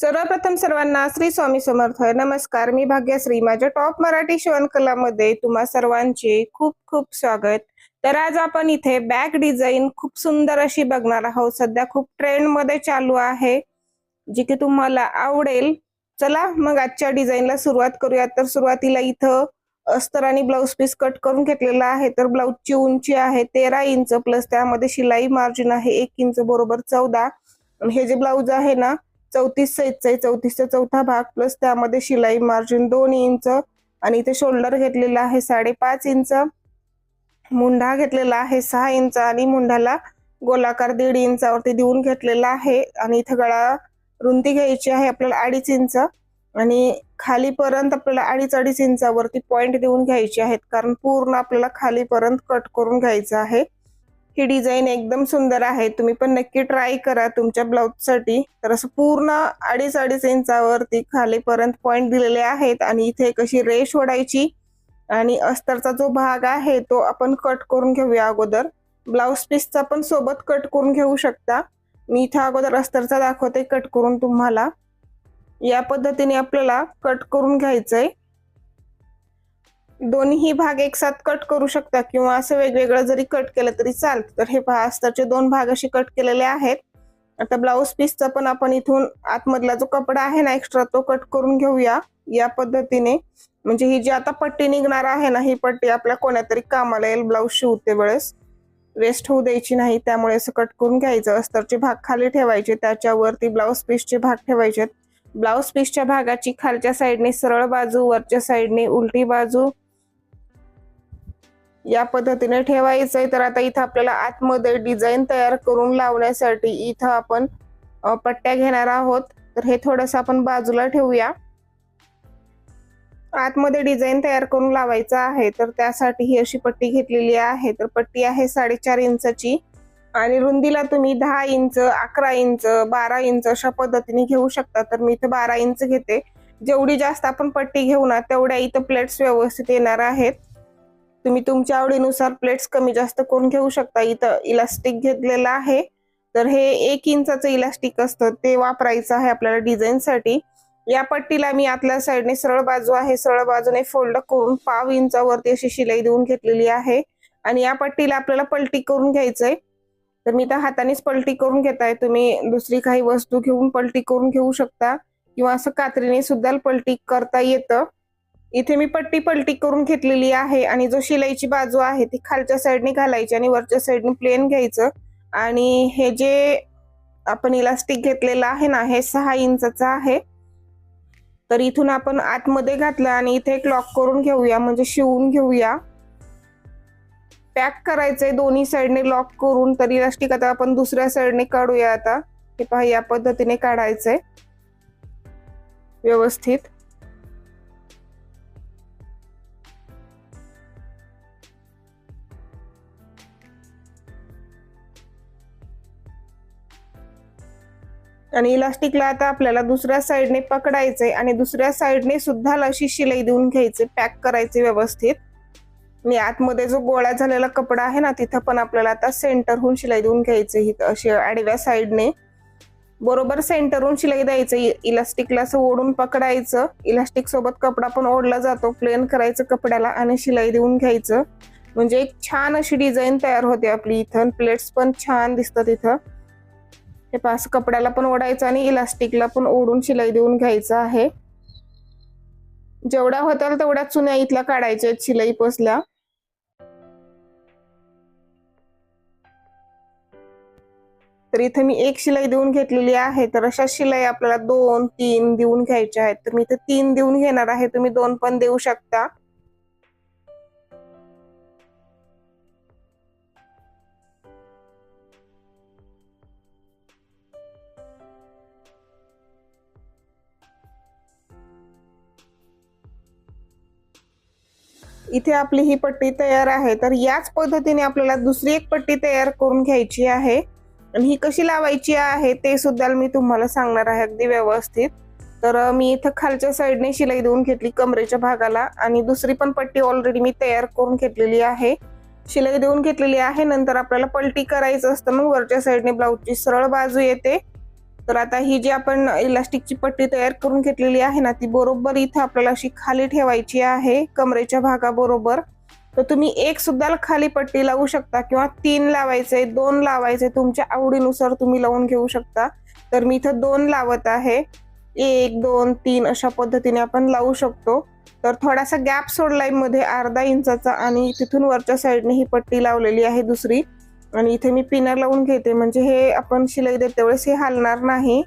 सर्वप्रथम सर्वांना श्री स्वामी समर्थ. नमस्कार. मी भाग्यश्री माझ्या टॉप मराठी शिवणकलामध्ये तुम्हा सर्वांचे खूप खूप स्वागत. तर आज आपण इथे बॅग डिझाईन खूप सुंदर अशी बघणार आहोत. सध्या खूप ट्रेंडमध्ये चालू आहे जी की तुम्हाला आवडेल. चला मग आजच्या डिझाईनला सुरुवात करूया. तर सुरुवातीला इथं अस्तर आणि ब्लाऊज पीस कट करून घेतलेला आहे. तर ब्लाऊजची उंची आहे तेरा इंच प्लस त्यामध्ये शिलाई मार्जिन आहे एक इंच बरोबर चौदा. हे जे ब्लाऊज आहे ना चौतीस साईजचा आहे चौतीसचा चौथा भाग प्लस त्यामध्ये शिलाई मार्जिन दोन इंच आणि इथे शोल्डर घेतलेला आहे साडेपाच इंच. मुंढा घेतलेला आहे सहा इंच आणि मुंढाला गोलाकार दीड इंचावरती देऊन घेतलेला आहे. आणि इथं गळा रुंदी घ्यायची आहे आपल्याला अडीच इंच. आणि खालीपर्यंत आपल्याला अडीच अडीच इंचावरती पॉइंट देऊन घ्यायचे आहेत कारण पूर्ण आपल्याला खालीपर्यंत कट करून घ्यायचं आहे. ही डिझाईन एकदम सुंदर आहे. तुम्ही पण नक्की ट्राय करा तुमच्या ब्लाऊजसाठी. तर असं पूर्ण अडीच अडीच इंचावरती खालीपर्यंत पॉईंट दिलेले आहेत आणि इथे कशी रेश ओढायची. आणि अस्तरचा जो भाग आहे तो आपण कट करून घेऊया अगोदर. ब्लाऊज पीसचा पण सोबत कट करून घेऊ शकता. मी इथं अगोदर अस्तरचा दाखवते कट करून तुम्हाला. या पद्धतीने आपल्याला कट करून घ्यायचंय. दोन्ही भाग एकसाथ कट करू शकता किंवा असं वेगवेगळं जरी कट केलं तरी चालतं. तर हे पहा अस्तरचे दोन भाग असे कट केलेले आहेत. आता ब्लाऊज पीसचा पण आपण इथून आतमधला जो कपडा आहे ना एक्स्ट्रा तो कट करून घेऊया या पद्धतीने. म्हणजे ही जी आता पट्टी निघणार आहे ना ही पट्टी आपल्या कोणातरी कामाला येईल ब्लाऊज शिवते वेळेस. वेस्ट होऊ द्यायची नाही त्यामुळे असं कट करून घ्यायचं. अस्तरचे भाग खाली ठेवायचे त्याच्यावरती ब्लाऊज पीसचे भाग ठेवायचे. ब्लाऊज पीसच्या भागाची खालच्या साईडने सरळ बाजू वरच्या साईडने उलटी बाजू. या पद्धतीने ठेवायचंय. तर आता इथं आपल्याला आतमध्ये डिझाईन तयार करून लावण्यासाठी इथं आपण पट्ट्या घेणार आहोत. तर हे थोडंसं आपण बाजूला ठेवूया. आतमध्ये डिझाईन तयार करून लावायचं आहे. तर त्यासाठी ही अशी पट्टी घेतलेली आहे. तर पट्टी आहे साडेचार इंचची. आणि रुंदीला तुम्ही दहा इंच अकरा इंच बारा इंच अशा पद्धतीने घेऊ शकता. तर मी इथं बारा इंच घेते. जेवढी जास्त आपण पट्टी घेऊ ना तेवढ्या इथं प्लेट्स व्यवस्थित येणार आहेत. तुम्ही तुमच्या आवडीनुसार प्लेट्स कमी जास्त करून घेऊ शकता? इथं इलास्टिक घेतलेलं आहे. तर हे एक इंचाचं इलास्टिक असतं. ते वापरायचं आहे आपल्याला डिझाईनसाठी या पट्टीला मी आतल्या साईडने सरळ बाजू आहे. सरळ बाजूने फोल्ड करून पाव इंचावरती अशी शिलाई देऊन घेतलेली आहे. आणि या पट्टीला आपल्याला पलटी करून घ्यायचंय. तर मी त्या हातानेच पलटी करून घेताय. तुम्ही दुसरी काही वस्तू घेऊन पलटी करून घेऊ शकता. किंवा असं कात्रीने सुद्धा पलटी करता येतं. इथे मी पट्टी पलटी करून घेतलेली आहे आणि जो शिलाईची बाजू आहे ती खालच्या साईडने घालायची आणि वरच्या साईडने प्लेन घ्यायचं. आणि हे जे आपण इलास्टिक घेतलेलं आहे ना हे सहा इंचाचं आहे. तर इथून आपण आतमध्ये घातलं आणि इथे एक लॉक करून घेऊया म्हणजे शिवून घेऊया. पॅक करायचंय दोन्ही साईडने लॉक करून तर इलास्टिक आता आपण दुसऱ्या साईडने काढूया आता. हे पहा या पद्धतीने काढायचंय. व्यवस्थित. आणि इलास्टिकला आता आपल्याला दुसऱ्या साईडने पकडायचे आणि दुसऱ्या साईडने सुद्धा अशी शिलाई देऊन घ्यायचे पॅक करायचे व्यवस्थित. आणि आतमध्ये जो गोळा झालेला कपडा आहे ना तिथं पण आपल्याला आता सेंटरहून शिलाई देऊन घ्यायचे ही अशी आडव्या साईडने बरोबर सेंटरहून शिलाई द्यायचं इलास्टिकला असं ओढून पकडायचं. इलास्टिक सोबत कपडा पण ओढला जातो प्लेन करायचं कपड्याला आणि शिलाई देऊन घ्यायचं. म्हणजे एक छान अशी डिझाईन तयार होते आपली इथं प्लेट्स पण छान दिसतात इथं. हे पास कपड्याला पण ओढायचं आणि इलास्टिकला पण ओढून शिलाई देऊन घ्यायचं आहे. जेवढ्या होत्या तेवढ्या चुन्या इथल्या काढायच्या शिलाई पसल्या. तर इथे मी एक शिलाई देऊन घेतलेली आहे तर अशा शिलाई आपल्याला दोन तीन देऊन घ्यायच्या आहेत. तर मी इथे तीन देऊन घेणार आहे तुम्ही दोन पण देऊ शकता. इथे आपली ही पट्टी तयार आहे. तर याच पद्धतीने आपल्याला दुसरी एक पट्टी तयार करून घ्यायची आहे. आणि ही कशी लावायची आहे ते सुद्धा मी तुम्हाला सांगणार आहे अगदी व्यवस्थित. तर मी इथं खालच्या साईडने शिलाई देऊन घेतली कमरेच्या भागाला आणि दुसरी पण पट्टी ऑलरेडी मी तयार करून घेतलेली आहे. शिलाई देऊन घेतलेली आहे. नंतर आपल्याला पलटी करायचं असतं मग वरच्या साईडने ब्लाऊजची सरळ बाजू येते. तर आता ही जी आपण इलास्टिकची पट्टी तयार करून घेतलेली आहे ना ती बरोबर इथं आपल्याला अशी खाली ठेवायची आहे कमरेच्या भागाबरोबर. तर तुम्ही एक सुद्धा खाली पट्टी लावू शकता किंवा तीन लावायचे दोन लावायचे तुमच्या आवडीनुसार तुम्ही लावून घेऊ शकता. तर मी इथं दोन लावत आहे. एक दोन तीन अशा पद्धतीने आपण लावू शकतो. तर थोडासा गॅप सोडलायमध्ये अर्धा इंचाचा आणि तिथून वरच्या साईडने ही पट्टी लावलेली आहे दुसरी. आणि इथे मी पिनर लावून घेते. म्हणजे हे आपण शिलाई देते वेळेस हे हालणार नाही.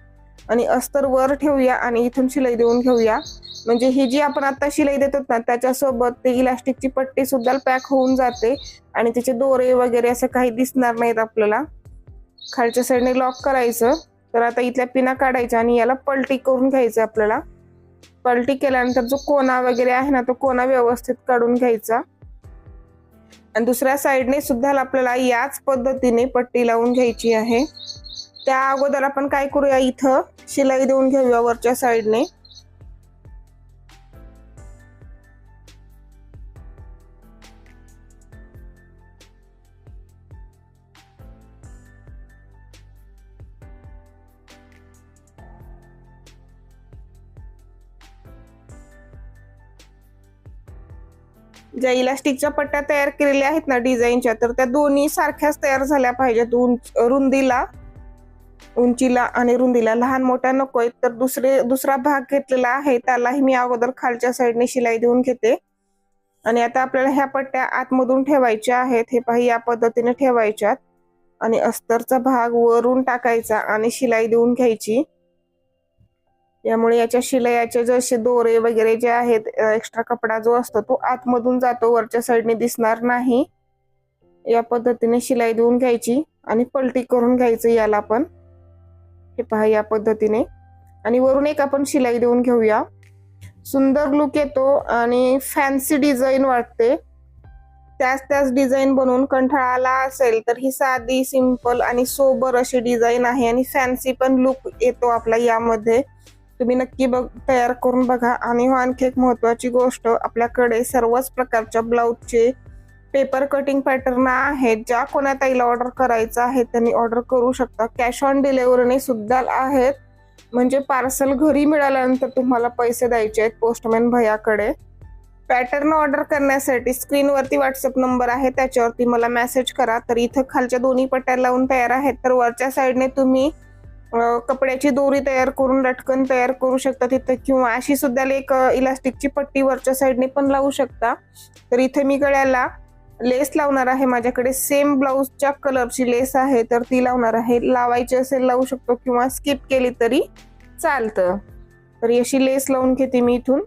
आणि अस्तर वर ठेवूया आणि इथून शिलाई देऊन घेऊया. म्हणजे ही जी आपण आता शिलाई देतो ना त्याच्यासोबत ते इलास्टिकची पट्टी सुद्धा पॅक होऊन जाते. आणि त्याचे दोरे वगैरे असं काही दिसणार नाहीत आपल्याला. खालच्या साईडने लॉक करायचं. तर आता इथल्या पिना काढायच्या आणि याला पलटी करून घ्यायचं आपल्याला. पलटी केल्यानंतर जो कोना वगैरे आहे ना तो कोना व्यवस्थित काढून घ्यायचा. आणि दुसऱ्या साईडने सुद्धा आपल्याला याच पद्धतीने पट्टी लावून घ्यायची आहे. त्या अगोदर आपण काय करूया इथं? शिलाई देऊन घेऊया वरच्या साईडने. ज्या इलास्टिकच्या पट्ट्या तयार केलेल्या आहेत ना डिझाईनच्या तर त्या दोन्ही सारख्याच तयार झाल्या पाहिजेत उंच रुंदीला. उंचीला आणि रुंदीला. लहान मोठ्या नको आहेत तर दुसरे दुसरा भाग घेतलेला आहे त्यालाही मी अगोदर खालच्या साईडने शिलाई देऊन घेते. आणि आता आपल्याला ह्या पट्ट्या आतमधून ठेवायच्या आहेत हे पाही या पद्धतीने ठेवायच्यात. आणि अस्तरचा भाग वरून टाकायचा आणि शिलाई देऊन घ्यायची. यामुळे याच्या शिलायाचे जसे दोरे वगैरे जे आहेत एक्स्ट्रा कपडा जो असतो तो आतमधून जातो वरच्या साईडने दिसणार नाही. या पद्धतीने शिलाई देऊन घ्यायची आणि पलटी करून घ्यायचं याला पण. हे पहा या पद्धतीने. आणि वरून एक आपण शिलाई देऊन घेऊया. सुंदर लुक येतो आणि फॅन्सी डिझाईन वाटते. त्याच त्याच डिझाईन बनवून कंठाळा आला असेल तर ही साधी सिंपल आणि सोबर अशी डिझाईन आहे आणि फॅन्सी पण लुक येतो आपला यामध्ये. तुम्ही नक्की बघ तयार करून बघा. आणि हो आणखी एक महत्वाची गोष्ट आपल्याकडे सर्वच प्रकारच्या ब्लाऊजचे पेपर कटिंग पॅटर्न आहेत. ज्या कोणा ताईला ऑर्डर करायचं आहे त्यांनी ऑर्डर करू शकता. कॅश ऑन डिलेव्हरी सुद्धा आहेत. म्हणजे पार्सल घरी मिळाल्यानंतर तुम्हाला पैसे द्यायचे आहेत पोस्टमॅन भयाकडे. पॅटर्न ऑर्डर करण्यासाठी स्क्रीनवरती व्हॉट्सअप नंबर आहे. त्याच्यावरती मला मेसेज करा. तर इथं खालच्या दोन्ही पट्ट्या लावून तयार आहेत. तर वरच्या साईडने तुम्ही कपड्याची दोरी तयार करून लटकन तयार करू शकता तिथं. किंवा अशी सुद्धा एक इलास्टिकची पट्टी वरच्या साईडने पण लावू शकता. तर इथे मी गळ्याला लेस लावणार आहे. माझ्याकडे सेम ब्लाऊजच्या कलरची लेस आहे तर ती लावणार आहे. लावायची असेल लावू शकतो किंवा स्किप केली तरी चालतं. तर अशी लेस लावून घेते मी इथून.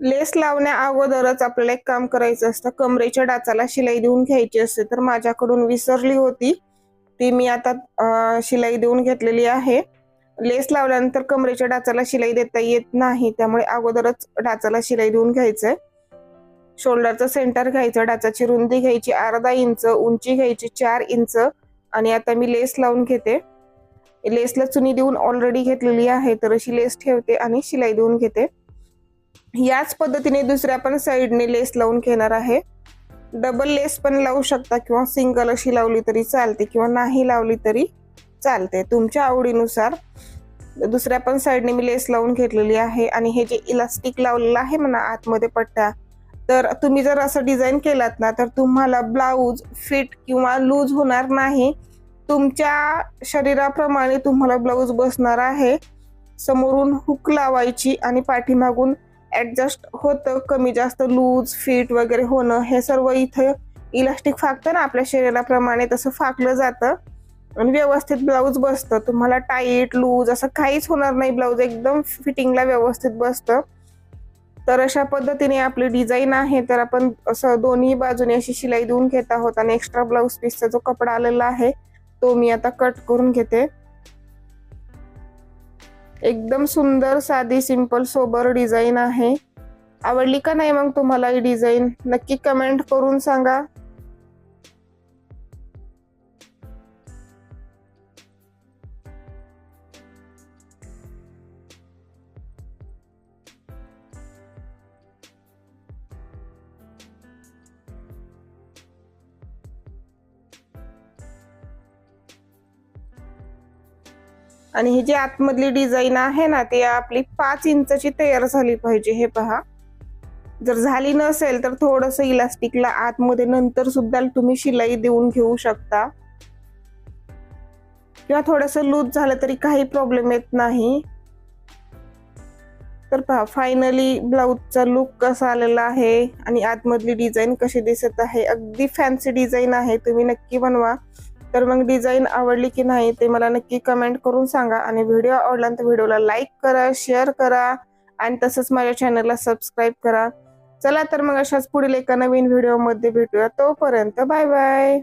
लेस लावण्या अगोदरच आपल्याला एक काम करायचं असतं. कमरेच्या डाचाला शिलाई देऊन घ्यायची असते. तर माझ्याकडून विसरली होती. ती मी आता शिलाई देऊन घेतलेली आहे. लेस लावल्यानंतर कमरेच्या डाचाला शिलाई देता येत नाही. त्यामुळे अगोदरच डाचाला शिलाई देऊन घ्यायचंय. शोल्डरचं सेंटर घ्यायचं डाचाची रुंदी घ्यायची अर्धा इंच उंची घ्यायची चार इंच. आणि आता मी लेस लावून घेते. लेसला चुनी देऊन ऑलरेडी घेतलेली आहे. तर अशी लेस ठेवते आणि शिलाई देऊन घेते. याच पद्धतीने दुसऱ्या पण साईडने लेस लावून घेणार आहे. डबल लेस पण लावू शकता किंवा सिंगल अशी लावली तरी चालते किंवा नाही लावली तरी चालते. तुमच्या आवडीनुसार दुसऱ्या पण साईडने मी लेस लावून घेतलेली आहे आणि हे जे इलास्टिक लावलेलं आहे म्हणा आतमध्ये पट्ट्या तर तुम्ही जर असं डिझाईन केलात ना तर तुम्हाला ब्लाऊज फिट किंवा लूज होणार नाही. तुमच्या शरीराप्रमाणे तुम्हाला ब्लाऊज बसणार आहे. समोरून हुक लावायची आणि पाठीमागून ॲडजस्ट होतं कमी जास्त लूज फिट वगैरे होणं हे सर्व इथं इलास्टिक फाकतं ना आपल्या शरीराप्रमाणे तसं फाकलं जातं. आणि व्यवस्थित ब्लाऊज बसतं. तुम्हाला टाईट लूज असं काहीच होणार नाही ब्लाऊज एकदम फिटिंगला व्यवस्थित बसतं. तर अशा पद्धतीने आपली डिझाईन आहे. तर आपण असं दोन्ही बाजूने अशी शिलाई देऊन घेत आहोत. आणि एक्स्ट्रा ब्लाऊज पीसचा जो कपडा आलेला आहे तो मी आता कट करून घेते. एकदम सुंदर साधी सिंपल सोबर डिझाईन आहे. आवडली का नाही मग तुम्हाला ही डिझाईन नक्की कमेंट करून सांगा. आणि ही जी आतमधली डिझाईन आहे ना ती आपली पाच इंचची तयार झाली पाहिजे हे पहा. जर झाली नसेल तर थोडस इलास्टिकला आतमध्ये नंतर सुद्धा तुम्ही शिलाई देऊन घेऊ शकता. किंवा थोडस लूज झालं तरी काही प्रॉब्लेम येत नाही. तर पहा फायनली ब्लाऊजचा लुक कसा आलेला आहे आणि आतमधली डिझाईन कशी दिसत आहे. अगदी फॅन्सी डिझाईन आहे तुम्ही नक्की बनवा. तर मग डिझाईन आवडली की नाही ते मला नक्की कमेंट करून सांगा. आणि व्हिडिओ आवडला तर व्हिडिओला लाईक करा शेअर करा आणि तसंच माझ्या चॅनलला सबस्क्राईब करा. चला तर मग अशाच पुढील एका नवीन व्हिडिओमध्ये भेटूया. तोपर्यंत बाय बाय